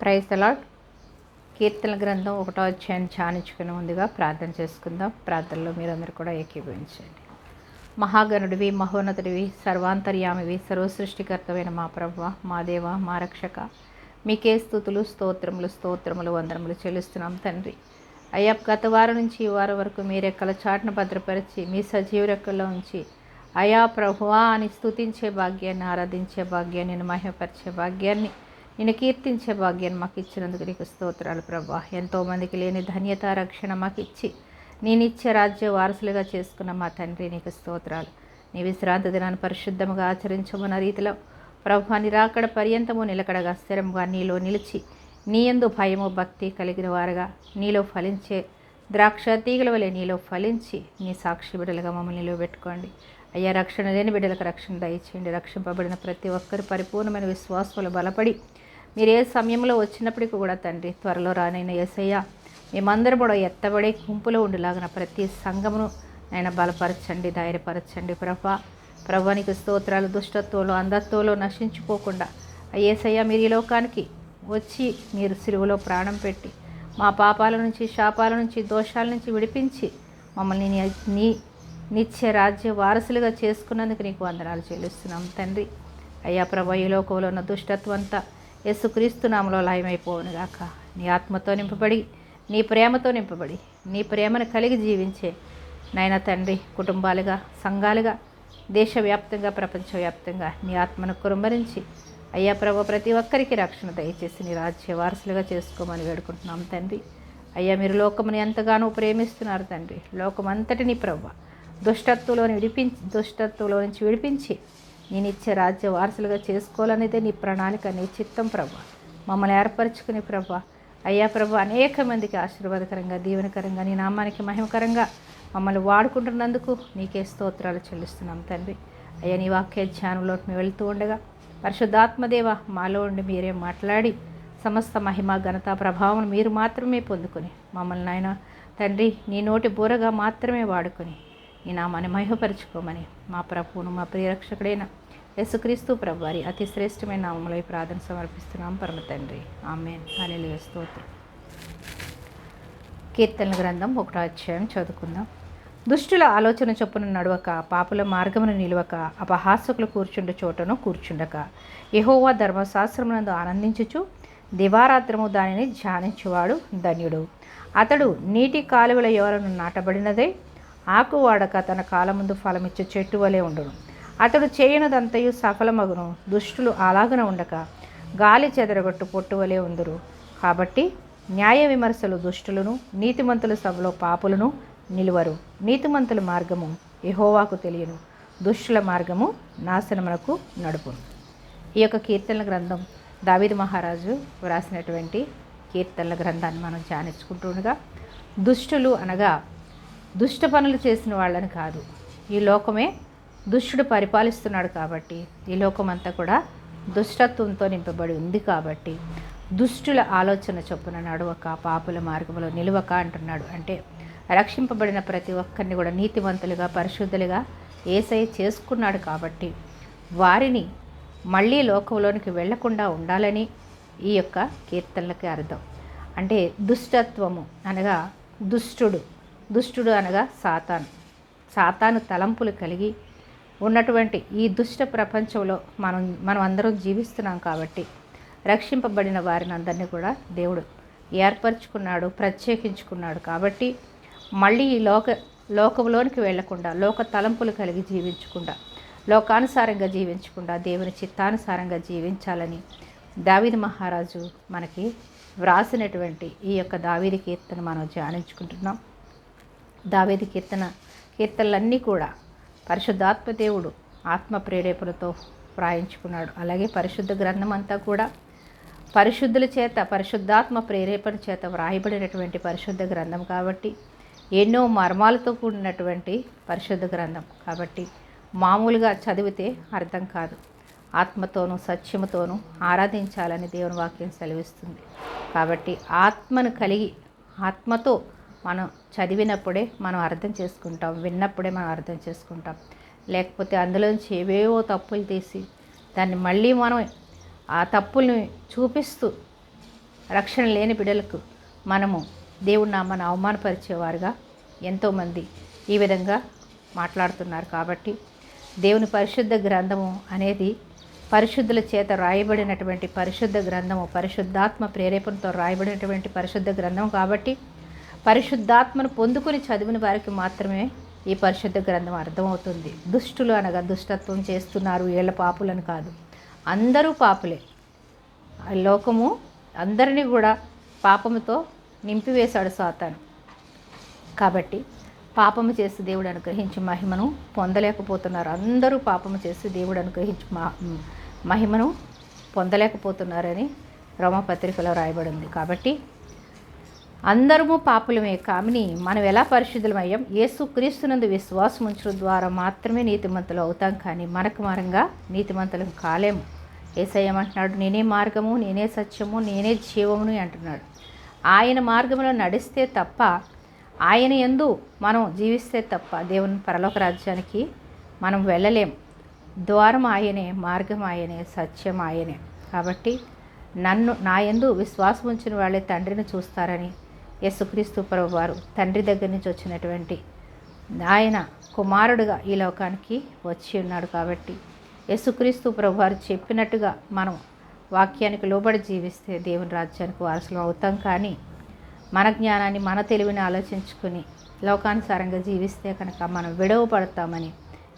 Praise allot కీర్తన గ్రంథం ఒకటో అధ్యాయం ధ్యానించుకునే ముందుగా ప్రార్థన చేసుకుందాం. ప్రార్థనలో మీరందరూ కూడా ఏకీభవించండి. మహాగణుడివి మహోన్నతుడివి సర్వాంతర్యామివి సర్వసృష్టికర్తమైన మా ప్రభు మా దేవ మా రక్షక. మీకే స్థుతులు స్తోత్రములు స్తోత్రములు వందనములు చెల్లిస్తున్నాం తండ్రి. అయ్యా గత వారం నుంచి ఈ వారం వరకు మీ రెక్కల చాటును భద్రపరిచి మీ సజీవ రెక్కల్లో ఉంచి అయా ప్రభువా అని స్తుతించే భాగ్యాన్ని ఆరాధించే భాగ్యాన్ని మహిమపరిచే భాగ్యాన్ని నేను కీర్తించే భాగ్యం మాకు ఇచ్చినందుకు నీకు స్తోత్రాలు ప్రభా. ఎంతోమందికి లేని ధన్యత రక్షణ మాకు ఇచ్చి నేను ఇచ్చే రాజ్య వారసులుగా చేసుకున్న మా తండ్రి నీకు స్తోత్రాలు. నీ విశ్రాంతి దినాన్ని పరిశుద్ధముగా ఆచరించమన్న రీతిలో ప్రభా నిరాకడ పర్యంతము నిలకడగా స్థిరముగా నీలో నిలిచి నీ ఎందు భయము భక్తి కలిగిన వారుగా నీలో ఫలించే ద్రాక్ష తీగల వలె నీలో ఫలించి నీ సాక్షి బిడ్డలుగా మమ్మల్ని నిలవబెట్టుకోండి అయ్యా రక్షణ లేని బిడ్డలకు రక్షణ దయచేయండి. రక్షింపబడిన ప్రతి ఒక్కరు పరిపూర్ణమైన విశ్వాసాలు బలపడి మీరు ఏ సమయంలో వచ్చినప్పటికీ కూడా తండ్రి త్వరలో రానైన ఏసయ్య మేమందరం కూడా ఎత్తబడే గుంపులో ఉండేలాగిన ప్రతి సంఘమును ఆయన బలపరచండి ధైర్యపరచండి ప్రభా. ప్రభానికి స్తోత్రాలు దుష్టత్వంలో అంధత్వంలో నశించుకోకుండా ఏసయ్య మీరు ఈ లోకానికి వచ్చి మీరు సిలువలో ప్రాణం పెట్టి మా పాపాల నుంచి శాపాల నుంచి దోషాల నుంచి విడిపించి మమ్మల్ని నీ నీ నిత్య రాజ్య వారసులుగా చేసుకున్నందుకు నీకు వందనాలు చెల్లిస్తున్నాం తండ్రి. అయ్యా ప్రభా ఈ లోకంలో ఉన్న దుష్టత్వం అంతా యేసుక్రీస్తు నామలో లయమైపోవును గాక. నీ ఆత్మతో నింపబడి నీ ప్రేమతో నింపబడి నీ ప్రేమను కలిగి జీవించే నాయన తండ్రి కుటుంబాలుగా సంఘాలుగా దేశవ్యాప్తంగా ప్రపంచవ్యాప్తంగా నీ ఆత్మను కురుమరించి అయ్యా ప్రభు ప్రతి ఒక్కరికి రక్షణ దయచేసి నీ రాజ్య వారసులుగా చేసుకోమని వేడుకుంటున్నాం తండ్రి. అయ్యా మీరు లోకముని ఎంతగానో ప్రేమిస్తున్నారు తండ్రి. లోకమంతటిని ప్రభు దుష్టత్వంలో విడిపించి దుష్టత్వంలో నుంచి విడిపించి నేను ఇచ్చే రాజ్య వారసులుగా చేసుకోవాలనేదే నీ ప్రణాళిక నీ చిత్తం ప్రభ. మమ్మల్ని ఏర్పరచుకుని ప్రభ. అయ్యా ప్రభు అనేక మందికి ఆశీర్వాదకరంగా దీవెనకరంగా నీ నామానికి మహిమకరంగా మమ్మల్ని వాడుకుంటున్నందుకు నీకే స్తోత్రాలు చెల్లిస్తున్నాం తండ్రి. అయ్యా నీ వాక్య ధ్యానంలో మేము వెళ్తూ ఉండగా పరిశుద్ధాత్మదేవ మాలో ఉండి మీరే మాట్లాడి సమస్త మహిమ ఘనత ప్రభావం మీరు మాత్రమే పొందుకొని మమ్మల్ని నాయన తండ్రి నీ నోటి బూరగా మాత్రమే వాడుకొని నీ నామాన్ని మహిమపరచుకోమని మా ప్రభువును మా ప్రియరక్షకుడైన యేసుక్రీస్తు ప్రభు వారి అతి శ్రేష్టమైన నామంలో ఈ ప్రార్థన సమర్పిస్తున్నాం. పరమ తండ్రి. ఆమెన్. హల్లెలూయా. స్తోత్రం. కీర్తన గ్రంథం ఒకటో అధ్యాయం చదువుకుందాం. దుష్టుల ఆలోచన చొప్పున నడవక పాపుల మార్గమును నిలవక అపహాసకులు కూర్చుండ చోటను కూర్చుండక. యహోవా ధర్మశాస్త్రమునందు ఆనందించుచు దివారాత్రము దానిని ధ్యానించువాడు ధన్యుడు. అతడు నీటి కాలువల ఎవరను నాటబడినదే ఆకు వాడక తన కాలముందు ఫలమిచ్చే చెట్టు వలె ఉండును. అతడు చేయనదంతయు సఫలమగును. దుష్టులు అలాగన ఉండక. గాలి చెదరగొట్టు పొట్టువలే ఉందరు. కాబట్టి న్యాయ విమర్శలు దుష్టులను నీతిమంతుల సభలో పాపులను నిలువరు. నీతిమంతుల మార్గము యహోవాకు తెలియను. దుష్టుల మార్గము నాశనమునకు నడుపును. ఈ యొక్క కీర్తనల గ్రంథం దావిద మహారాజు వ్రాసినటువంటి కీర్తనల గ్రంథాన్ని మనం ధ్యానించుకుంటుండగా దుష్టులు అనగా దుష్ట పనులు చేసిన వాళ్ళని కాదు. ఈ లోకమే దుష్టుడు పరిపాలిస్తున్నాడు కాబట్టి ఈ లోకమంతా కూడా దుష్టత్వంతో నింపబడి ఉంది కాబట్టి దుష్టుల ఆలోచన చొప్పున నడవక పాపుల మార్గంలో నిలువక అంటున్నాడు. అంటే రక్షింపబడిన ప్రతి ఒక్కరిని కూడా నీతివంతులుగా పరిశుద్ధులుగా ఏసై చేసుకున్నాడు కాబట్టి వారిని మళ్ళీ లోకంలోనికి వెళ్ళకుండా ఉండాలని ఈ యొక్క కీర్తనలకి అర్థం. అంటే దుష్టత్వము అనగా దుష్టుడు దుష్టుడు అనగా సాతాను. సాతాను తలంపులు కలిగి ఉన్నటువంటి ఈ దుష్ట ప్రపంచంలో మనం మనం అందరం జీవిస్తున్నాం కాబట్టి రక్షింపబడిన వారిని అందరినీ కూడా దేవుడు ఏర్పరచుకున్నాడు ప్రత్యేకించుకున్నాడు కాబట్టి మళ్ళీ ఈ లోక లోకంలోనికి వెళ్ళకుండా లోక తలంపులు కలిగి జీవించకుండా లోకానుసారంగా జీవించకుండా దేవుని చిత్తానుసారంగా జీవించాలని దావిది మహారాజు మనకి వ్రాసినటువంటి ఈ యొక్క దావేది కీర్తన మనం ధ్యానించుకుంటున్నాం. దావేది కీర్తన కీర్తనలన్నీ కూడా పరిశుద్ధాత్మ దేవుడు ఆత్మ ప్రేరేపణతో వ్రాయించుకున్నాడు. అలాగే పరిశుద్ధ గ్రంథం అంతా కూడా పరిశుద్ధుల చేత పరిశుద్ధాత్మ ప్రేరేపణ చేత వ్రాయబడినటువంటి పరిశుద్ధ గ్రంథం కాబట్టి ఎన్నో మర్మాలతో కూడినటువంటి పరిశుద్ధ గ్రంథం కాబట్టి మామూలుగా చదివితే అర్థం కాదు. ఆత్మతోనూ సత్యముతోనూ ఆరాధించాలని దేవుని వాక్యం సెలవిస్తుంది. కాబట్టి ఆత్మను కలిగి ఆత్మతో మనం చదివినప్పుడే మనం అర్థం చేసుకుంటాం విన్నప్పుడే మనం అర్థం చేసుకుంటాం. లేకపోతే అందులోంచి ఏవేవో తప్పులు తీసి దాన్ని మళ్ళీ మనం ఆ తప్పుల్ని చూపిస్తూ రక్షణ లేని బిడలకు మనము దేవుడు నామాన్ని అవమానపరిచేవారుగా ఎంతోమంది ఈ విధంగా మాట్లాడుతున్నారు. కాబట్టి దేవుని పరిశుద్ధ గ్రంథము అనేది పరిశుద్ధుల చేత రాయబడినటువంటి పరిశుద్ధ గ్రంథము పరిశుద్ధాత్మ ప్రేరేపణతో రాయబడినటువంటి పరిశుద్ధ గ్రంథం కాబట్టి పరిశుద్ధాత్మను పొందుకుని చదివిన వారికి మాత్రమే ఈ పరిశుద్ధ గ్రంథం అర్థమవుతుంది. దుష్టులు అనగా దుష్టత్వం చేస్తున్నారు వీళ్ళ పాపులను కాదు. అందరూ పాపులే. ఆ లోకము అందరినీ కూడా పాపముతో నింపివేశాడు సాతాను. కాబట్టి పాపము చేసి దేవుడు అనుగ్రహించి మహిమను పొందలేకపోతున్నారు. అందరూ పాపము చేసి దేవుడు అనుగ్రహించి మహిమను పొందలేకపోతున్నారని రోమపత్రికలో రాయబడింది. కాబట్టి అందరము పాపులమే కామిని మనం ఎలా పరిశుద్ధులమయ్యాం? యేసు క్రీస్తునందు విశ్వాసం ఉంచడం ద్వారా మాత్రమే నీతిమంతులు అవుతాం కానీ మనకు మరంగా నీతిమంతులం కాలేము ఏసయ్యమంటున్నాడు నేనే మార్గము నేనే సత్యము నేనే జీవమును అంటున్నాడు. ఆయన మార్గంలో నడిస్తే తప్ప ఆయన ఎందు మనం జీవిస్తే తప్ప దేవుని పరలోక రాజ్యానికి మనం వెళ్ళలేం. ద్వారం ఆయనే మార్గం ఆయనే సత్యం ఆయనే. కాబట్టి నన్ను నా ఎందు విశ్వాసం ఉంచిన వాళ్ళే తండ్రిని చూస్తారని యేసుక్రీస్తు ప్రభు వారు తండ్రి దగ్గర నుంచి వచ్చినటువంటి ఆయన కుమారుడుగా ఈ లోకానికి వచ్చి ఉన్నాడు కాబట్టి యేసుక్రీస్తు ప్రభు వారు చెప్పినట్టుగా మనం వాక్యానికి లోబడి జీవిస్తే దేవుని రాజ్యానికి వారసులం అవుతాం కానీ మన జ్ఞానాన్ని మన తెలివిని ఆలోచించుకుని లోకానుసారంగా జీవిస్తే కనుక మనం విడవపడతామని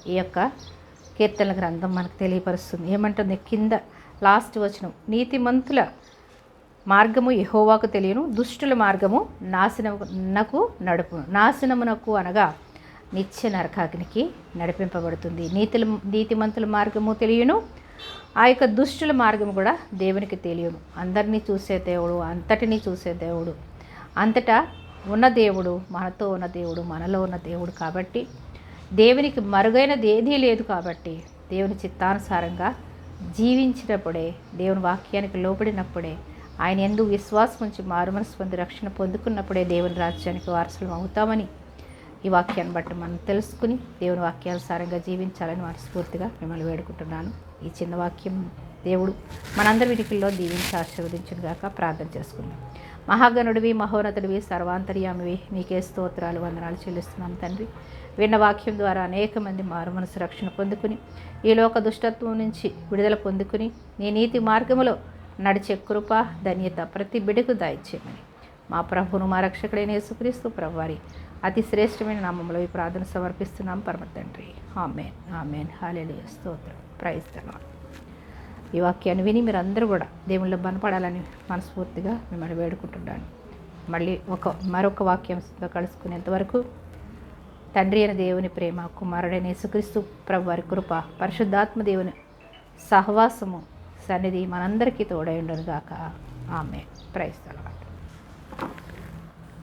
ఈ యొక్క కీర్తన గ్రంథం మనకు తెలియపరుస్తుంది. ఏమంటుంది? కింద లాస్ట్ వచనం. నీతిమంతుల మార్గము ఎహోవాకు తెలియను దుష్టుల మార్గము నాశనమునకు నడుపును నాశనమునకు అనగా నిత్య నరకాగ్నికి నడిపింపబడుతుంది. నీతుల నీతిమంతుల మార్గము తెలియను ఆ యొక్క దుష్టుల మార్గం కూడా దేవునికి తెలియను. అందరినీ చూసే దేవుడు అంతటినీ చూసే దేవుడు. అంతటా ఉన్న దేవుడు మనతో ఉన్న దేవుడు మనలో ఉన్న దేవుడు కాబట్టి దేవునికి మరుగైనది ఏదీ లేదు కాబట్టి దేవుని చిత్తానుసారంగా జీవించినప్పుడే దేవుని వాక్యానికి లోబడినప్పుడే ఆయన ఎందుకు విశ్వాసం ఉంచి మారుమనసు పొంది రక్షణ పొందుకున్నప్పుడే దేవుని రాజ్యానికి వారసులం అవుతామని ఈ వాక్యాన్ని బట్టి మనం తెలుసుకుని దేవుని వాక్యానుసారంగా జీవించాలని మనస్ఫూర్తిగా మిమ్మల్ని వేడుకుంటున్నాను. ఈ చిన్న వాక్యం దేవుడు మనందరి వినికిల్లో దీవించి ఆశీర్వదించును గాక ప్రార్థన చేసుకుందాం. మహాగణుడివి మహోన్నతుడివి సర్వాంతర్యామివి నీకే స్తోత్రాలు వందనాలు చెల్లిస్తున్నాం తండ్రి. విన్న వాక్యం ద్వారా అనేక మంది మారు మనసు రక్షణ పొందుకుని ఈ లోక దుష్టత్వం నుంచి విడుదల పొందుకుని నీ నీతి మార్గములో నడిచే కృప ధన్యత ప్రతి బిడకు దాయిచ్చేయమని. మా ప్రభును మా రక్షకుడైన యేసుక్రీస్తు ప్రభువారి అతి శ్రేష్టమైన నామంలో ఈ ప్రార్థన సమర్పిస్తున్నాం. పరమ తండ్రి. ఆమెన్. ఆమెన్. హాలేలు స్తోత్రం. ప్రైజ్ తలాడ్ ఈ వాక్యాన్ని విని మీరు అందరూ కూడా దేవుళ్ళు బనపడాలని మనస్ఫూర్తిగా మిమ్మల్ని వేడుకుంటున్నాను. మళ్ళీ ఒక మరొక వాక్యంతో కలుసుకునేంతవరకు తండ్రి అయిన దేవుని ప్రేమ కుమారుడైన యేసుక్రీస్తు ప్రభు వారి కృప పరిశుద్ధాత్మ దేవుని సహవాసము సన్నిధి మనందరికీ తోడై ఉండను గాక ఆమె ప్రైస్తలవాడు